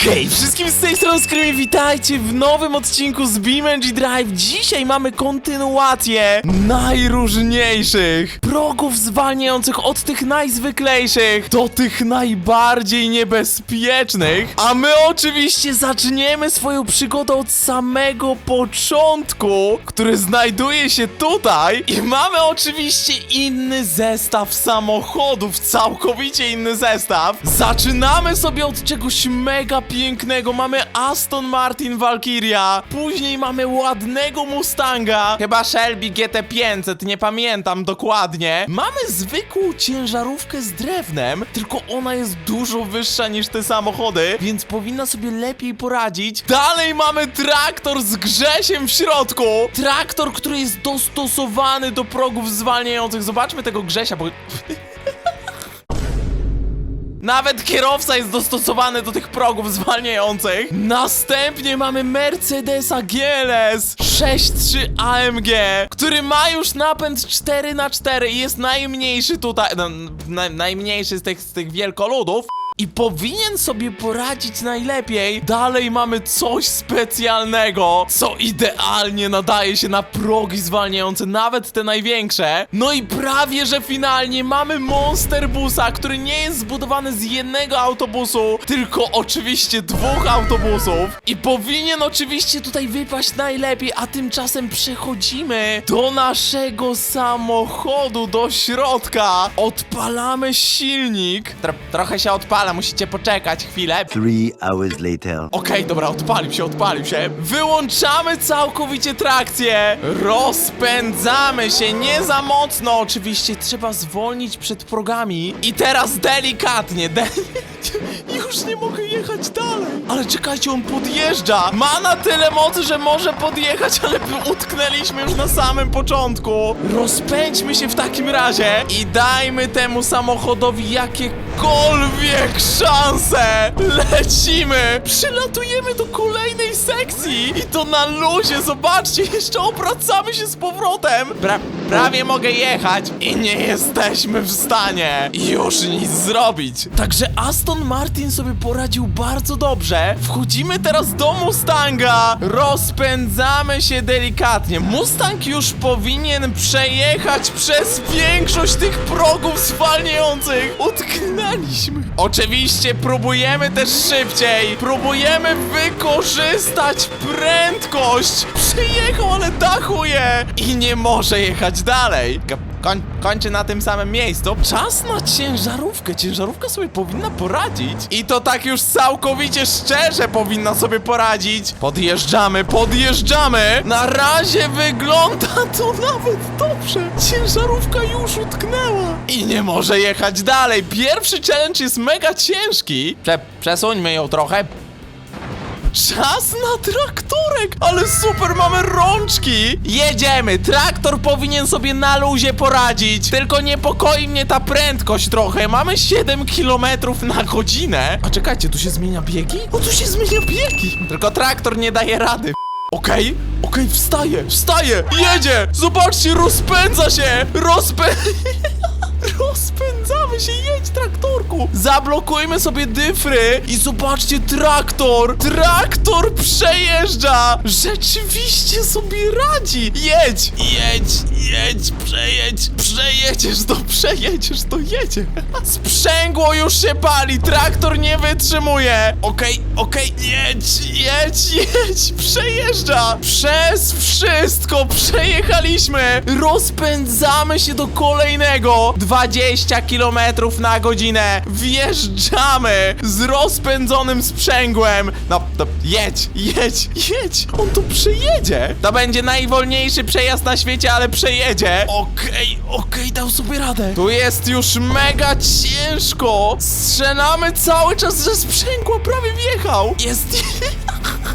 Hej, wszystkim z tej strony Skrymy, witajcie w nowym odcinku z BeamNG Drive. Dzisiaj mamy kontynuację najróżniejszych progów zwalniających od tych najzwyklejszych do tych najbardziej niebezpiecznych. A my oczywiście zaczniemy swoją przygodę od samego początku, który znajduje się tutaj. I mamy oczywiście inny zestaw samochodów, całkowicie inny zestaw. Zaczynamy sobie od czegoś mega pięknego. Mamy Aston Martin Valkyria, później mamy ładnego Mustanga, chyba Shelby GT500, nie pamiętam dokładnie. Mamy zwykłą ciężarówkę z drewnem, tylko ona jest dużo wyższa niż te samochody, więc powinna sobie lepiej poradzić. Dalej mamy traktor z Grzesiem w środku. Traktor, który jest dostosowany do progów zwalniających. Zobaczmy tego Grzesia, bo... Nawet kierowca jest dostosowany do tych progów zwalniających. Następnie mamy Mercedesa GLS 6.3 AMG, który ma już napęd 4x4 i jest najmniejszy tutaj, no, na, najmniejszy z tych, z tych wielkoludów. I powinien sobie poradzić najlepiej. Dalej mamy coś specjalnego, co idealnie nadaje się na progi zwalniające, nawet te największe. No i prawie, że finalnie mamy Monster Busa, który nie jest zbudowany z jednego autobusu, tylko oczywiście dwóch autobusów. I powinien oczywiście tutaj wypaść najlepiej, a tymczasem przechodzimy do naszego samochodu, do środka. Odpalamy silnik. Tro trochę się odpala, musicie poczekać chwilę. Three hours later. Okej, dobra, odpalił się, odpalił się. Wyłączamy całkowicie trakcję. Rozpędzamy się, nie za mocno. Oczywiście trzeba zwolnić przed progami. I teraz delikatnie. De Już nie mogę jechać dalej. Ale czekajcie, on podjeżdża. Ma na tyle mocy, że może podjechać, ale utknęliśmy już na samym początku. Rozpędźmy się w takim razie i dajmy temu samochodowi jakiekolwiek szanse. Lecimy. Przylatujemy do kolejnej sekcji. I to na luzie. Zobaczcie, jeszcze obracamy się z powrotem. Pra prawie mogę jechać i nie jesteśmy w stanie już nic zrobić. Także Aston Martin sobie poradził bardzo dobrze. Wchodzimy teraz do Mustanga. Rozpędzamy się delikatnie. Mustang już powinien przejechać przez większość tych progów zwalniających. Utknęliśmy. Oczywiście próbujemy też szybciej. Próbujemy wykorzystać prędkość. Przyjechał, ale dachuje. I nie może jechać dalej. Ko- Koń, kończy na tym samym miejscu. Czas na ciężarówkę. Ciężarówka sobie powinna poradzić. I to tak już całkowicie szczerze powinna sobie poradzić. Podjeżdżamy, podjeżdżamy. Na razie wygląda to nawet dobrze. Ciężarówka już utknęła. I nie może jechać dalej. Pierwszy challenge jest mega ciężki. Prze przesuńmy ją trochę. Czas na traktorek! Ale super, mamy rączki! Jedziemy! Traktor powinien sobie na luzie poradzić. Tylko niepokoi mnie ta prędkość trochę. Mamy 7 km na godzinę. A czekajcie, tu się zmienia biegi? O, tu się zmienia biegi! Tylko traktor nie daje rady. Okej, okej, wstaje, wstaje, jedzie! Zobaczcie, rozpędza się! Rozpę... Rozpędzamy się, jedź Zablokujmy sobie dyfry i zobaczcie, traktor! Traktor przejeżdża! Rzeczywiście sobie radzi! Jedź, jedź, jedź, przejedź! Przejedziesz to, przejedziesz to, jedzie! Sprzęgło już się pali, traktor nie wytrzymuje! Okej, okej, jedź, jedź, jedź! Przejeżdża! Przez wszystko przejechaliśmy! Rozpędzamy się do kolejnego! 20 km na godzinę! Wjeżdżamy z rozpędzonym sprzęgłem! No, to jedź, jedź, jedź! On tu przejedzie! To będzie najwolniejszy przejazd na świecie, ale przejedzie! Okej, okej, dał sobie radę! Tu jest już mega ciężko! Strzelamy cały czas, że sprzęgło prawie wjechał! Jest...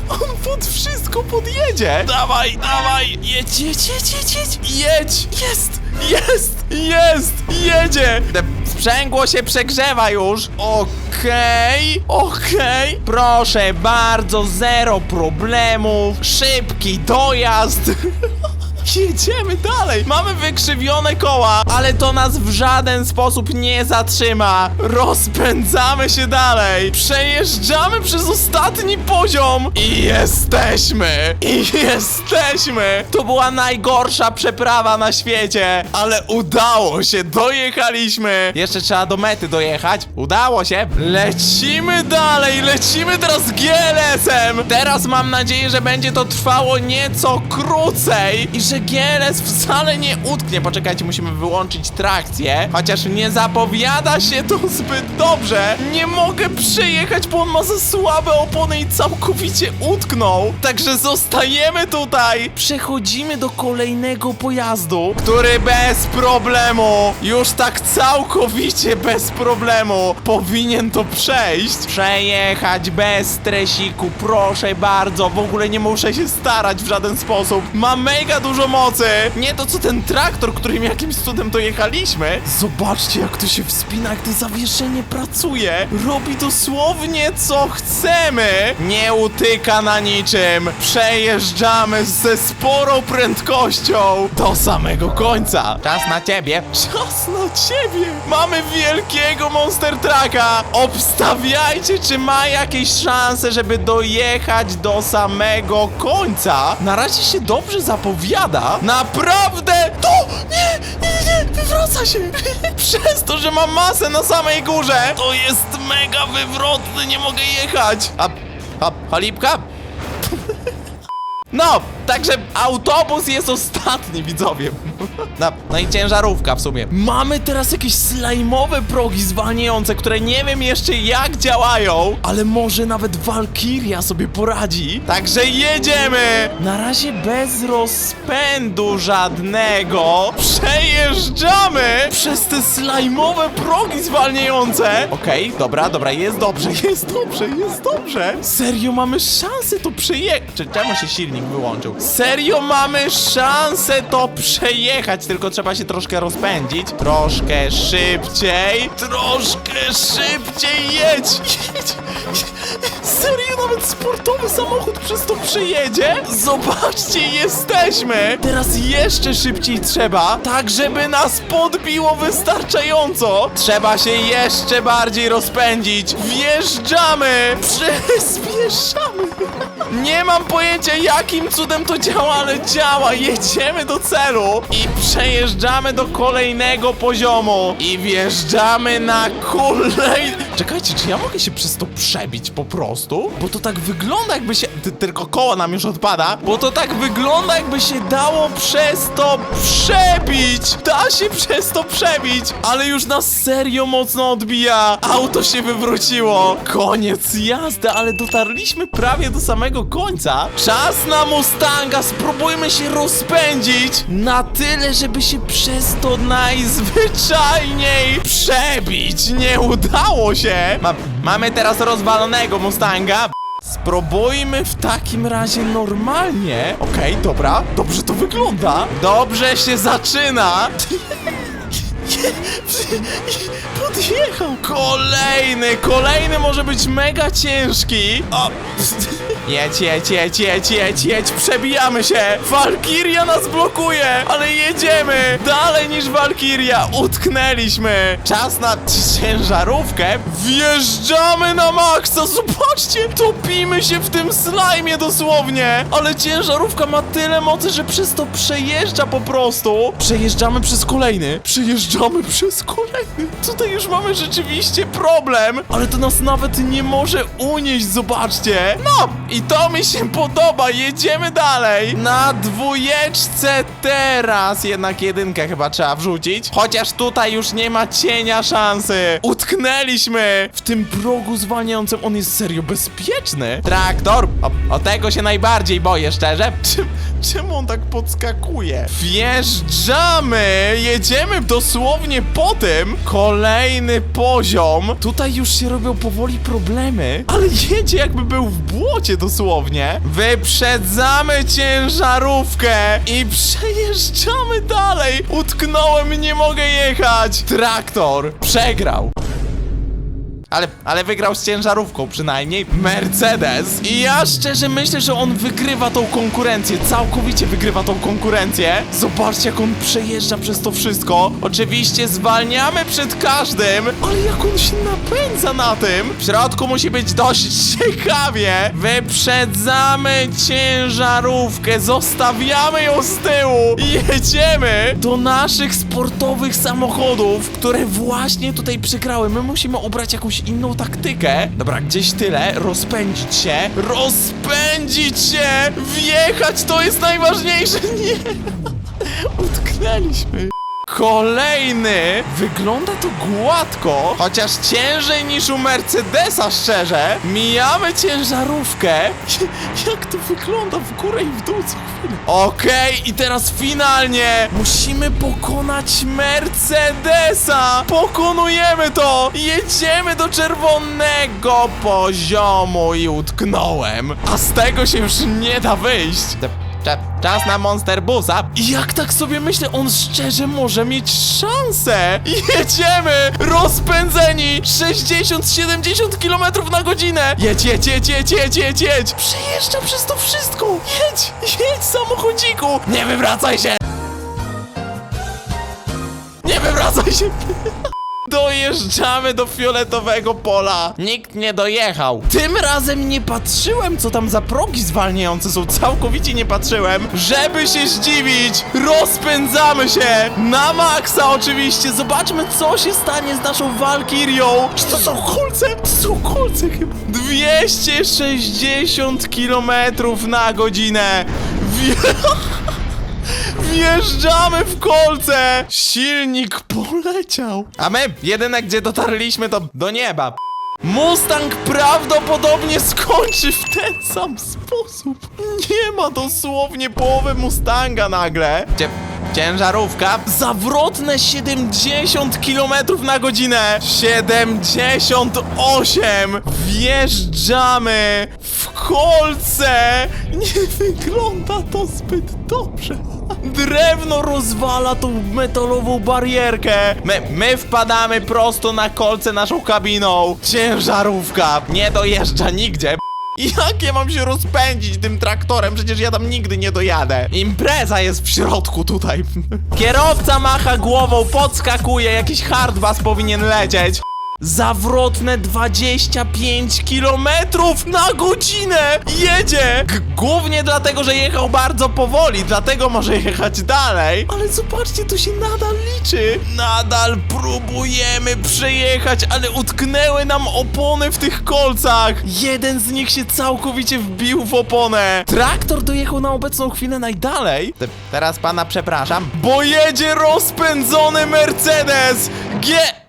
On pod wszystko podjedzie! Dawaj, dawaj! Jedź, jedź, jedź, jedź, jedź! Jedź! Jest! Jest! Jest! Jedzie! Te sprzęgło się przegrzewa już! Okej, okej. Proszę bardzo, zero problemów. Szybki dojazd. Jedziemy dalej! Mamy wykrzywione koła, ale to nas w żaden sposób nie zatrzyma. Rozpędzamy się dalej. Przejeżdżamy przez ostatni poziom i jesteśmy! I jesteśmy! To była najgorsza przeprawa na świecie, ale udało się, dojechaliśmy. Jeszcze trzeba do mety dojechać. Udało się. Lecimy dalej, lecimy teraz GLS-em. Teraz mam nadzieję, że będzie to trwało nieco krócej i że GLS wcale nie utknie. Poczekajcie, musimy wyłączyć trakcję, chociaż nie zapowiada się to zbyt dobrze. Nie mogę przejechać, bo on ma za słabe opony i całkowicie utknął. Także zostajemy tutaj. Przechodzimy do kolejnego pojazdu, który bez problemu, już tak całkowicie bez problemu, powinien to przejść. Przejechać bez stresiku, proszę bardzo. W ogóle nie muszę się starać w żaden sposób. Ma mega dużo mocy. Nie to co ten traktor, którym jakimś cudem dojechaliśmy. Zobaczcie, jak to się wspina, jak to zawieszenie pracuje. Robi dosłownie co chcemy. Nie utyka na niczym. Przejeżdżamy ze sporą prędkością do samego końca. Czas na ciebie. Czas na ciebie. Mamy wielkiego Monster Trucka. Obstawiajcie, czy ma jakieś szanse, żeby dojechać do samego końca. Na razie się dobrze zapowiada. Naprawdę. To nie, nie, nie, wywraca się. Przez to, że ma masę na samej górze. To jest mega wywrotny, nie mogę jechać. A, a, halipka? No, także autobus jest ostatni, widzowie. No, no i ciężarówka w sumie. Mamy teraz jakieś slajmowe progi zwalniające, które nie wiem jeszcze jak działają, ale może nawet Valkyria sobie poradzi. Także jedziemy! Na razie bez rozpędu żadnego. Przejeżdżamy przez te slajmowe progi zwalniające. Okej, dobra, dobra, jest dobrze, jest dobrze, jest dobrze. Serio mamy szansę to przejechać. Czemu się silnik wyłączył? Serio mamy szansę to przejechać, tylko trzeba się troszkę rozpędzić. Troszkę szybciej, troszkę szybciej jedź. Jedź. Serio nawet sportowy samochód przez to przejedzie? Zobaczcie, jesteśmy. Teraz jeszcze szybciej trzeba, tak żeby nas podbiło wystarczająco. Trzeba się jeszcze bardziej rozpędzić. Wjeżdżamy, przyspieszamy. Nie mam pojęcia jakim cudem to działa, ale działa. Jedziemy do celu i przejeżdżamy do kolejnego poziomu. I wjeżdżamy na kolej... Czekajcie, czy ja mogę się przez to przebić po prostu? Bo to tak wygląda jakby się... Ty, tylko koło nam już odpada. Bo to tak wygląda jakby się dało przez to przebić. Da się przez to przebić. Ale już nas serio mocno odbija. Auto się wywróciło. Koniec jazdy, ale dotarliśmy prawie do samego końca. Czas na Mustanga. Spróbujmy się rozpędzić na tyle, żeby się przez to najzwyczajniej przebić. Nie udało się. Ma mamy teraz rozwalonego Mustanga. Spróbujmy w takim razie normalnie. Okej, dobra. Dobrze to wygląda. Dobrze się zaczyna. Podjechał! Kolejny, kolejny może być mega ciężki. O! Jedź, jedź, jedź, jedź, jedź, jedź, przebijamy się! Walkiria nas blokuje, ale jedziemy! Dalej niż Walkiria, utknęliśmy! Czas na ciężarówkę. Wjeżdżamy na maksa, zobaczcie! Topimy się w tym slajmie dosłownie! Ale ciężarówka ma tyle mocy, że przez to przejeżdża po prostu. Przejeżdżamy przez kolejny, przejeżdżamy przez kolejny. Tutaj już mamy rzeczywiście problem, ale to nas nawet nie może unieść, zobaczcie. No, i to mi się podoba, jedziemy dalej. Na dwójeczce teraz jednak jedynkę chyba trzeba wrzucić. Chociaż tutaj już nie ma cienia szansy. Utknęliśmy w tym progu zwalniającym. On jest serio bezpieczny. Traktor, o, o tego się najbardziej boję, szczerze. Czym, czemu on tak podskakuje? Wjeżdżamy, jedziemy dosłownie po tym. Kolejny poziom. Tutaj już się robią powoli problemy, ale jedzie jakby był w błocie dosłownie. Wyprzedzamy ciężarówkę i przejeżdżamy dalej. Utknąłem, nie mogę jechać. Traktor przegrał. Ale, ale wygrał z ciężarówką przynajmniej. Mercedes. I ja szczerze myślę, że on wygrywa tą konkurencję. Całkowicie wygrywa tą konkurencję. Zobaczcie, jak on przejeżdża przez to wszystko. Oczywiście zwalniamy przed każdym, ale jak on się napędza na tym. W środku musi być dość ciekawie. Wyprzedzamy ciężarówkę, zostawiamy ją z tyłu i jedziemy do naszych sportowych samochodów, które właśnie tutaj przegrały. My musimy obrać jakąś inną taktykę. Dobra, gdzieś tyle, rozpędzić się, rozpędzić się, wjechać, to jest najważniejsze. Nie, utknęliśmy. Kolejny! Wygląda to gładko, chociaż ciężej niż u Mercedesa, szczerze. Mijamy ciężarówkę. Jak to wygląda w górę i w dół co chwilę. Okej, i teraz finalnie musimy pokonać Mercedesa. Pokonujemy to. Jedziemy do czerwonego poziomu i utknąłem. A z tego się już nie da wyjść. Cza- Czas na Monster Busa. Jak tak sobie myślę, on szczerze może mieć szansę. Jedziemy! Rozpędzeni! 60-70 km na godzinę! Jedź, jedź, jedź, jedź, jedź, jedź, jedź! Przejeżdża przez to wszystko! Jedź, jedź, samochodziku! Nie wywracaj się! Nie wywracaj się! Dojeżdżamy do fioletowego pola. Nikt nie dojechał. Tym razem nie patrzyłem, co tam za progi zwalniające są. Całkowicie nie patrzyłem, żeby się zdziwić. Rozpędzamy się na maksa oczywiście. Zobaczmy, co się stanie z naszą Walkirią. Czy to są kolce? To są kolce chyba. 260 km na godzinę. Wie... Wjeżdżamy w kolce! Silnik poleciał. A my, jedyne gdzie dotarliśmy to do nieba. Mustang prawdopodobnie skończy w ten sam sposób. Nie ma dosłownie połowy Mustanga nagle. Cie ciężarówka. Zawrotne 70 km na godzinę. 78. Wjeżdżamy w kolce. Nie wygląda to zbyt dobrze. Drewno rozwala tą metalową barierkę. My, my wpadamy prosto na kolce naszą kabiną. Ciężarówka nie dojeżdża nigdzie. Jak ja mam się rozpędzić tym traktorem? Przecież ja tam nigdy nie dojadę. Impreza jest w środku tutaj. Kierowca macha głową, podskakuje, jakiś hardbass powinien lecieć. Zawrotne 25 km na godzinę! Jedzie! G głównie dlatego, że jechał bardzo powoli, dlatego może jechać dalej. Ale zobaczcie, to się nadal liczy. Nadal próbujemy przejechać, ale utknęły nam opony w tych kolcach. Jeden z nich się całkowicie wbił w oponę. Traktor dojechał na obecną chwilę najdalej. Te teraz pana przepraszam. Bo jedzie rozpędzony Mercedes! G...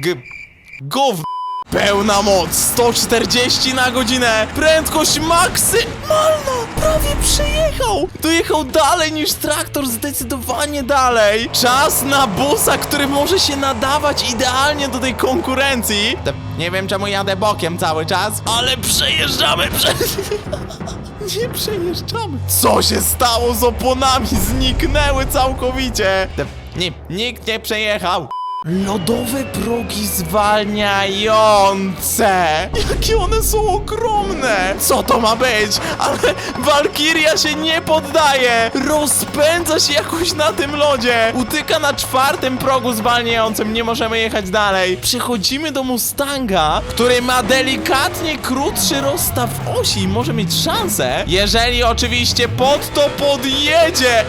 G... Gów... Pełna moc, 140 na godzinę, prędkość maksymalna, prawie przejechał. Dojechał dalej niż traktor, zdecydowanie dalej. Czas na busa, który może się nadawać idealnie do tej konkurencji. Nie wiem czemu jadę bokiem cały czas, ale przejeżdżamy prze... Nie przejeżdżamy. Co się stało z oponami? Zniknęły całkowicie. Nie, nikt nie przejechał. Lodowe progi zwalniające! Jakie one są ogromne! Co to ma być? Ale Walkiria się nie poddaje! Rozpędza się jakoś na tym lodzie! Utyka na czwartym progu zwalniającym, nie możemy jechać dalej. Przechodzimy do Mustanga, który ma delikatnie krótszy rozstaw osi może mieć szansę, jeżeli oczywiście pod to podjedzie!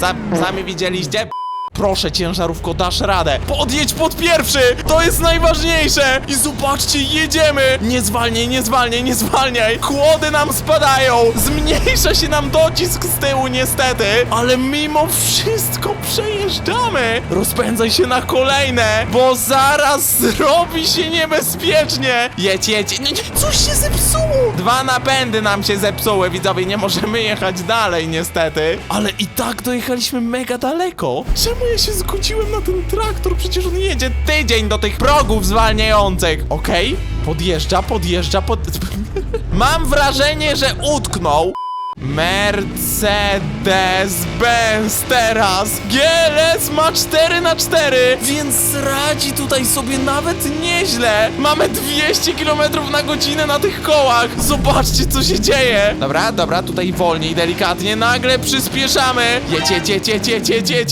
Sam, sami widzieliście? Proszę, ciężarówko, dasz radę. Podjedź pod pierwszy! To jest najważniejsze! I zobaczcie, jedziemy! Nie zwalniaj, nie zwalniaj, nie zwalniaj! Kłody nam spadają! Zmniejsza się nam docisk z tyłu, niestety! Ale mimo wszystko przejeżdżamy! Rozpędzaj się na kolejne, bo zaraz zrobi się niebezpiecznie! Jedź, jedź! Nie, nie, coś się zepsuło! Dwa napędy nam się zepsuły, widzowie, nie możemy jechać dalej, niestety. Ale i tak dojechaliśmy mega daleko. Czemu ja się zgodziłem na ten traktor? Przecież on jedzie tydzień do tych progów zwalniających. Okej, podjeżdża, podjeżdża, pod... Mam wrażenie, że utknął. Mercedes-Benz teraz. GLS ma 4 na 4 więc radzi tutaj sobie nawet nieźle. Mamy 200 km na godzinę na tych kołach. Zobaczcie, co się dzieje. Dobra, dobra, tutaj wolniej, delikatnie. Nagle przyspieszamy. Jedź, jedź, jedź,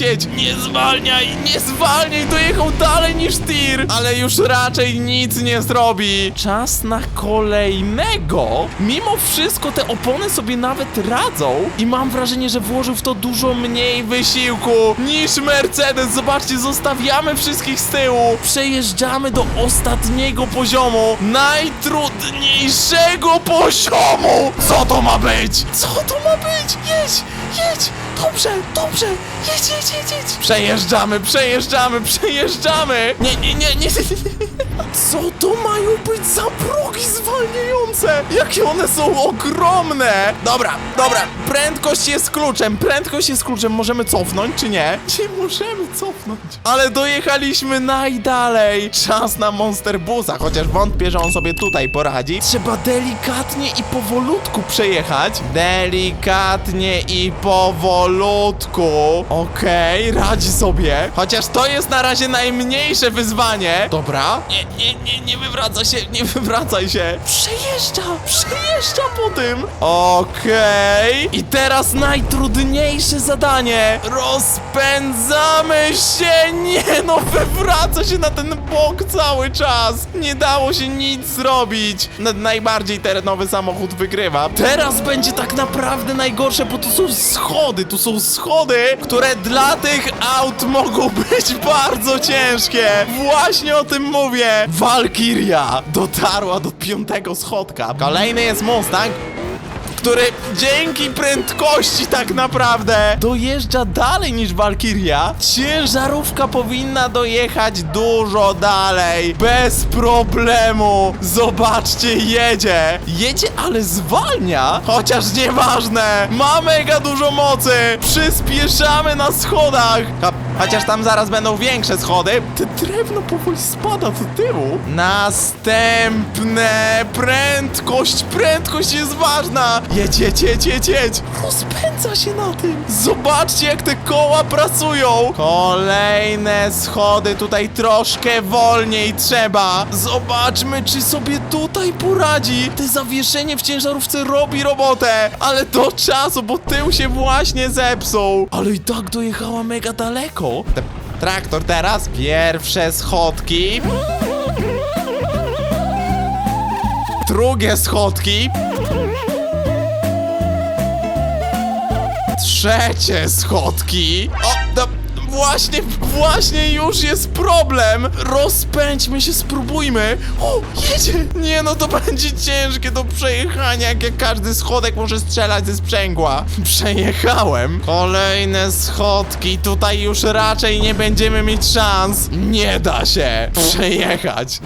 jedź. Nie zwalniaj, nie zwalniaj. Dojechał dalej niż tir, ale już raczej nic nie zrobi. Czas na kolejnego. Mimo wszystko te opony sobie nawet radzą i mam wrażenie, że włożył w to dużo mniej wysiłku niż Mercedes. Zobaczcie, zostawiamy wszystkich z tyłu. Przejeżdżamy do ostatniego poziomu. Najtrudniejszego poziomu. Co to ma być? Co to ma być? Jedź, jedź. Dobrze, dobrze. Jedź, jedź, jedź, jedź. Przejeżdżamy, przejeżdżamy, przejeżdżamy. Nie, nie, nie, nie. Co to mają być za progi zwalniające? Jakie one są ogromne! Dobra, dobra, prędkość jest kluczem, prędkość jest kluczem. Możemy cofnąć, czy nie? Nie możemy cofnąć. Ale dojechaliśmy najdalej. Czas na Monster Busa, chociaż wątpię, że on sobie tutaj poradzi. Trzeba delikatnie i powolutku przejechać. Delikatnie i powolutku. Okej, radzi sobie. Chociaż to jest na razie najmniejsze wyzwanie. Dobra. Nie, nie, nie, nie wywraca się, nie wywracaj się. Przejeżdża, przejeżdża po tym. Okej. I teraz najtrudniejsze zadanie. Rozpędzamy się. Nie no, wywraca się na ten bok cały czas. Nie dało się nic zrobić. Na, najbardziej terenowy samochód wygrywa. Teraz będzie tak naprawdę najgorsze, bo tu są schody, tu są schody, które dla tych aut mogą być bardzo ciężkie. Właśnie o tym mówię. Walkiria dotarła do piątego schodka. Kolejny jest Mustang, który dzięki prędkości tak naprawdę dojeżdża dalej niż Valkyria. Ciężarówka powinna dojechać dużo dalej. Bez problemu. Zobaczcie, jedzie. Jedzie, ale zwalnia. Chociaż nieważne. Ma mega dużo mocy. Przyspieszamy na schodach. Cho- Chociaż tam zaraz będą większe schody. Te drewno powoli spada do tyłu. Następne. Prędkość. Prędkość jest ważna. Jedź, jedź, jedź, jedź, jedź. Rozpędza się na tym. Zobaczcie, jak te koła pracują. Kolejne schody. Tutaj troszkę wolniej trzeba. Zobaczmy, czy sobie tutaj poradzi. Te zawieszenie w ciężarówce robi robotę. Ale do czasu, bo tył się właśnie zepsuł. Ale i tak dojechała mega daleko. Te traktor teraz. Pierwsze schodki. Drugie schodki. Trzecie schodki. O, no, właśnie, właśnie już jest problem. Rozpędźmy się, spróbujmy. O, jedzie. Nie no, to będzie ciężkie do przejechania, jak ja każdy schodek może strzelać ze sprzęgła. Przejechałem. Kolejne schodki. Tutaj już raczej nie będziemy mieć szans. Nie da się przejechać.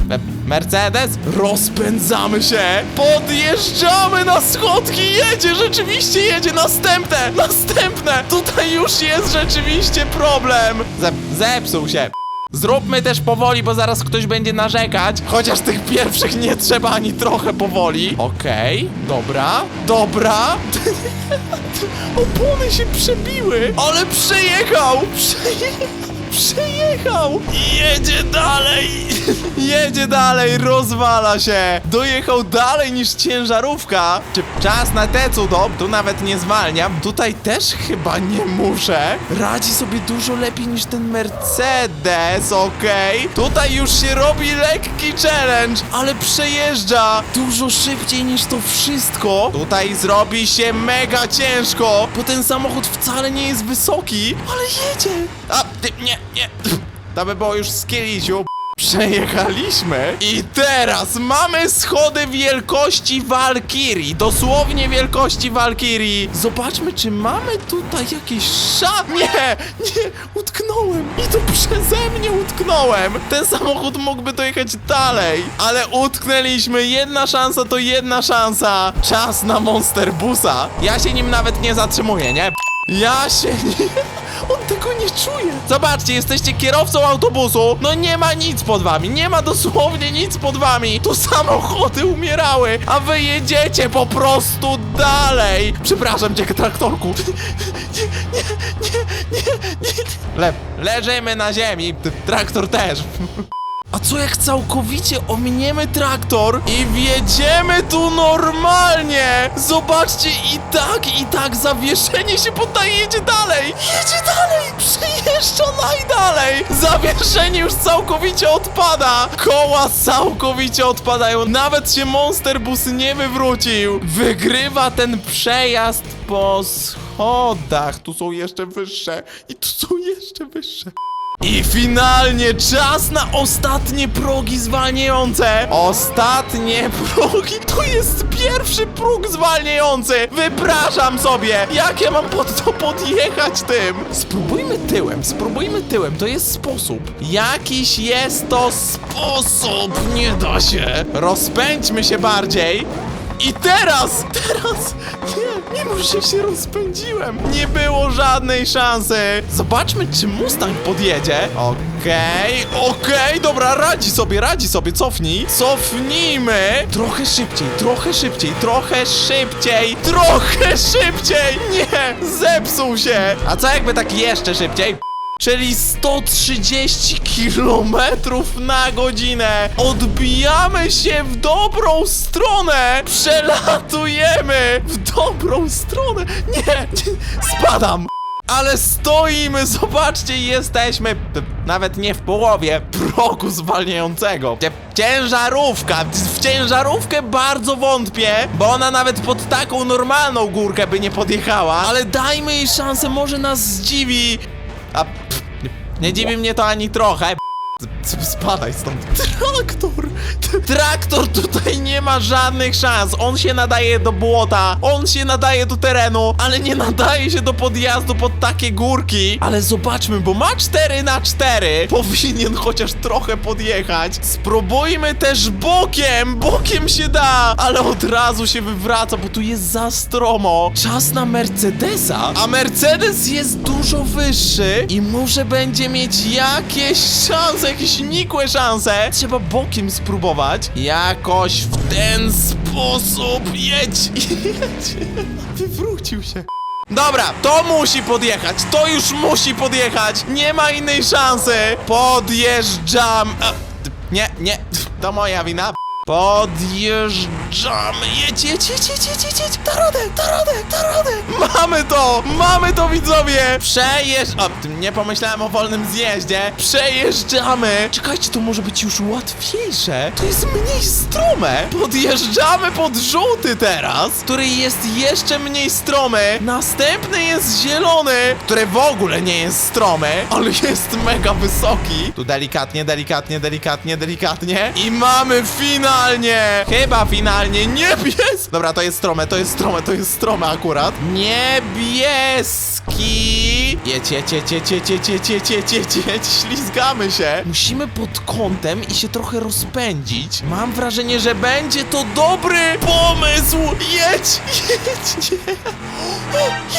Me- Mercedes? Rozpędzamy się. Podjeżdżamy na schodki. Jedzie, rzeczywiście jedzie. Następne, następne. Tutaj już jest rzeczywiście problem. Ze zepsuł się. Zróbmy też powoli, bo zaraz ktoś będzie narzekać. Chociaż tych pierwszych nie trzeba ani trochę powoli. Okej, dobra, dobra. Opony się przebiły, ale przejechał! Przejechał! Przejechał! Jedzie dalej! Jedzie dalej, rozwala się! Dojechał dalej niż ciężarówka! Czy czas na te cudo? Tu nawet nie zwalniam. Tutaj też chyba nie muszę. Radzi sobie dużo lepiej niż ten Mercedes, okej? Tutaj już się robi lekki challenge, ale przejeżdża dużo szybciej niż to wszystko. Tutaj zrobi się mega ciężko, bo ten samochód wcale nie jest wysoki, ale jedzie. A, ty, nie, nie. To by było już z. Przejechaliśmy i teraz mamy schody wielkości Walkirii, dosłownie wielkości Walkirii. Zobaczmy, czy mamy tutaj jakieś szan... Nie, nie, utknąłem i to przeze mnie utknąłem. Ten samochód mógłby dojechać dalej, ale utknęliśmy. Jedna szansa to jedna szansa. Czas na Monster Busa. Ja się nim nawet nie zatrzymuję, nie? Ja się nie... On tego nie czuje. Zobaczcie, jesteście kierowcą autobusu. No nie ma nic pod wami. Nie ma dosłownie nic pod wami. Tu samochody umierały, a wy jedziecie po prostu dalej. Przepraszam cię, traktorku. Nie, nie, nie, nie, nie. Le leżymy na ziemi. Traktor też. A co jak całkowicie ominiemy traktor i wjedziemy tu normalnie? Zobaczcie, i tak, i tak zawieszenie się poddaje, jedzie dalej! Jedzie dalej! Przejeżdża najdalej! Zawieszenie już całkowicie odpada! Koła całkowicie odpadają, nawet się Monster Bus nie wywrócił! Wygrywa ten przejazd po schodach, tu są jeszcze wyższe i tu są jeszcze wyższe. I finalnie czas na ostatnie progi zwalniające. Ostatnie progi. To jest pierwszy próg zwalniający. Wypraszam sobie. Jak ja mam pod to podjechać tym? Spróbujmy tyłem, spróbujmy tyłem. To jest sposób. Jakiś jest to sposób. Nie da się. Rozpędźmy się bardziej. I teraz, teraz, nie, mimo że się rozpędziłem, nie było żadnej szansy. Zobaczmy, czy Mustang podjedzie. Okej, okej, dobra, radzi sobie, radzi sobie, cofnij. Cofnijmy. Trochę szybciej, trochę szybciej, trochę szybciej, trochę szybciej. Nie, zepsuł się. A co jakby tak jeszcze szybciej? Czyli 130 km na godzinę. Odbijamy się w dobrą stronę. Przelatujemy w dobrą stronę. Nie, spadam. Ale stoimy, zobaczcie, jesteśmy nawet nie w połowie progu zwalniającego. Ciężarówka, w ciężarówkę bardzo wątpię, bo ona nawet pod taką normalną górkę by nie podjechała. Ale dajmy jej szansę, może nas zdziwi. A nie, dziwi mnie to ani trochę. S- Spadaj stąd. Traktor! Traktor tutaj nie ma żadnych szans. On się nadaje do błota, on się nadaje do terenu, ale nie nadaje się do podjazdu pod takie górki. Ale zobaczmy, bo ma 4 na 4 Powinien chociaż trochę podjechać. Spróbujmy też bokiem. Bokiem się da, ale od razu się wywraca, bo tu jest za stromo. Czas na Mercedesa, a Mercedes jest dużo wyższy i może będzie mieć jakieś szanse, jakieś nikłe szanse. Trzeba bokiem spróbować. Jakoś w ten sposób. Jedź, jedź. Wywrócił się. Dobra, to musi podjechać, to już musi podjechać, nie ma innej szansy. Podjeżdżam. Nie, nie, to moja wina. Podjeżdżamy, jedź, jedź, jedź, jedź, jedź, jedź, jedź, da radę, da radę, da radę. Mamy to, mamy to widzowie. Przejeżdż... O, nie pomyślałem o wolnym zjeździe. Przejeżdżamy. Czekajcie, to może być już łatwiejsze. To jest mniej strome. Podjeżdżamy pod żółty teraz, który jest jeszcze mniej stromy. Następny jest zielony, który w ogóle nie jest stromy, ale jest mega wysoki. Tu delikatnie, delikatnie, delikatnie, delikatnie. I mamy finalnie, chyba finalnie niebies. Dobra, to jest strome, to jest strome, to jest strome akurat. Niebieski. Jedź, jedź, jedź, jedź, jedź, jedź, jedź, jedź, jedź, ślizgamy się. Musimy pod kątem i się trochę rozpędzić. Mam wrażenie, że będzie to dobry pomysł. Jedź, jedź, nie.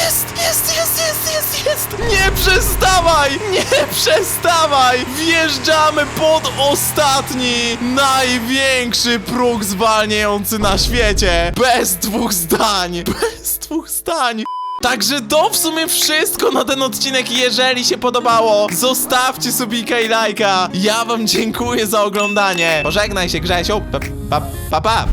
Jest, jest, jest, jest, jest, jest! Nie przestawaj! Nie przestawaj! Wjeżdżamy pod ostatni, największy próg zwalniający na świecie! Bez dwóch zdań! Bez dwóch zdań! Także to w sumie wszystko na ten odcinek. Jeżeli się podobało, zostawcie subika i lajka. Ja wam dziękuję za oglądanie. Pożegnaj się, Grzesiu. Pa, pa, pa. pa.